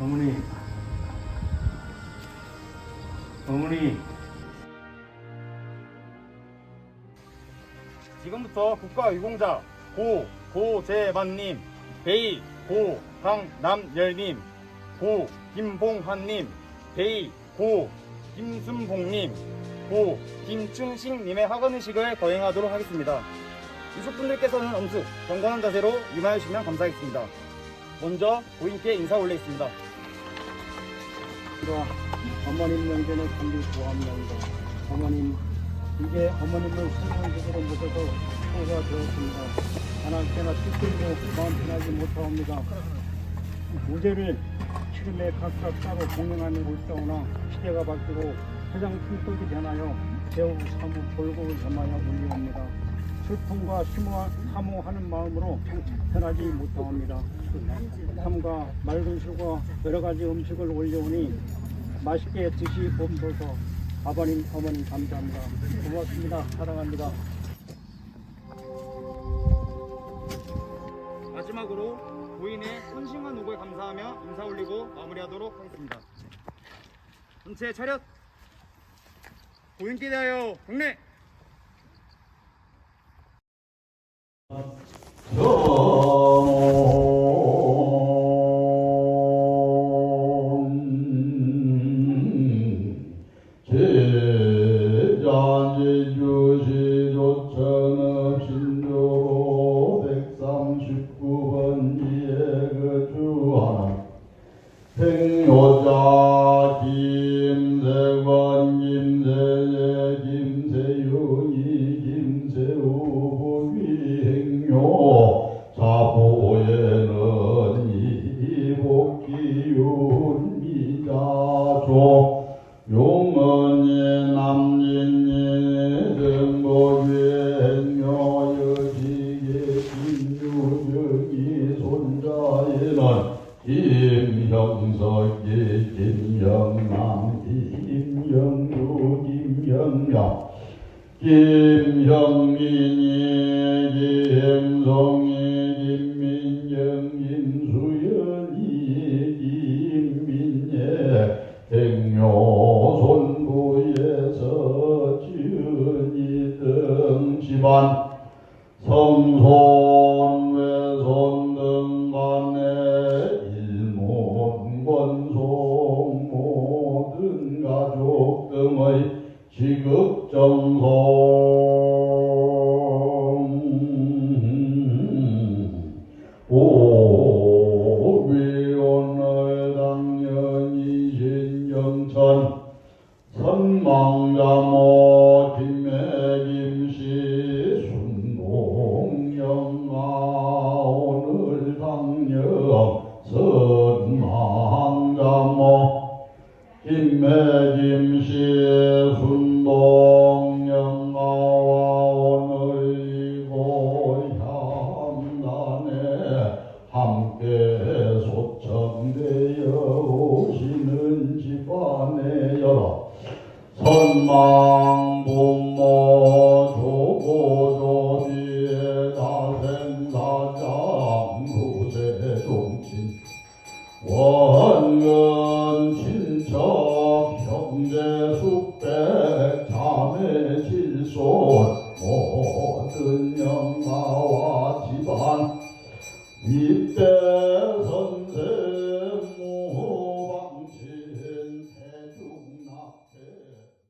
어머니. 어머니. 지금부터 국가유공자 고 고재만님, 베이 고 강남열님, 고 김봉환님, 베이 고 김순봉님, 고 김춘식님의 학원의식을 거행하도록 하겠습니다. 유족분들께서는 엄숙, 경건한 자세로 임하여 주시면 감사하겠습니다. 먼저 고인께 인사 올리겠습니다. 어머님 명제는 참기 좋아합니다. 어머님, 이제 어머님을 성령적으로 모셔서 소가 되었습니다. 하나님께나 뜻들고 마음 편하지 못하옵니다. 무죄를 치름에 각각 따로 공명하는 곳이오나 시대가 바뀌고 세상 풍속이 변하여 배우 사무 골고루 겸하여 올리옵니다. 슬픔과 심화, 사모하는 마음으로 편하지 못하옵니다. 삶과 맑은 술과 여러 가지 음식을 올려오니 맛있게 드시옵소서. 아버님, 어머님 감사합니다. 고맙습니다. 사랑합니다. 마지막으로 고인의 헌신과 노고에 감사하며 인사 올리고 마무리하도록 하겠습니다. 전체 차렷! 고인께 대하여 경례! 139번 이해그 주 하나 행효자 김세관 김세예 김세윤이 김세우 부귀행요 자보에는 이복기윤 미자조. 용언이 남진이 정보주 김형석이 김영남 김영양 김형민이 김성이 등의 지극정성. 오위원의 당연히 신영천 선망자모 김매김씨 순동영아 오늘 당령 선망자모 김매김씨 순동 영아와 오늘 고향단에 함께 소청되어 오시는 집안에 여러 선망 형제 숙백 자매 질손 모든 영가와 집안 윗대선